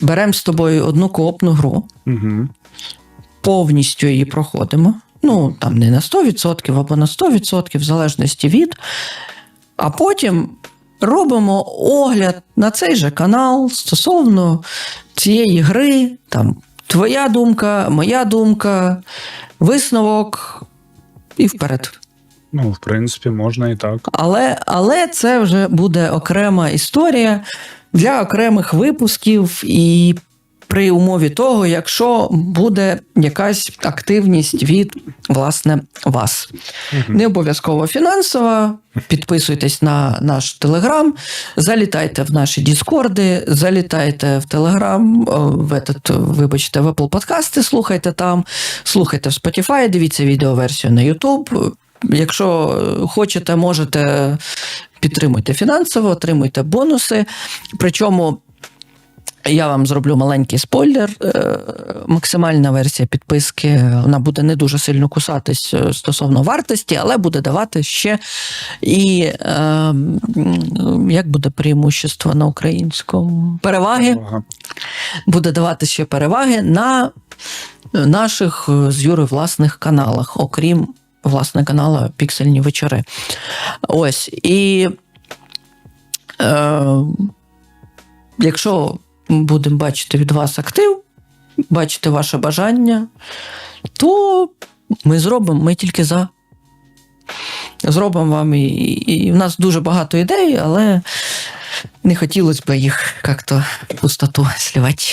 беремо з тобою одну коопну гру, Угу. повністю її проходимо. Ну, там не на 100% або на 100%, в залежності від. А потім робимо огляд на цей же канал стосовно цієї гри. Там твоя думка, моя думка, висновок і вперед. Ну, в принципі, можна і так. Але, але це вже буде окрема історія для окремих випусків і при умові того, якщо буде якась активність від власне вас. Не обов'язково фінансова. Підписуйтесь на наш телеграм, залітайте в наші Діскорди, залітайте в Телеграм, в этот, вибачте, в Apple подкасти, слухайте там, слухайте в Spotify, дивіться відеоверсію на YouTube. Якщо хочете, можете підтримуйте фінансово, отримуйте бонуси. Причому я вам зроблю маленький спойлер. Е, Максимальна версія підписки вона буде не дуже сильно кусатись е, стосовно вартості, але буде давати ще і е, як буде преимущество на українському? Переваги Ага. буде давати ще переваги на наших е, з Юри власних каналах, окрім власне канала Піксельні вечори. Ось. І е, якщо будемо бачити від вас актив, бачити ваше бажання, то ми зробимо, ми тільки за. Зробимо вам і, і в нас дуже багато ідей, але не хотілося б їх як-то пустоту сливати.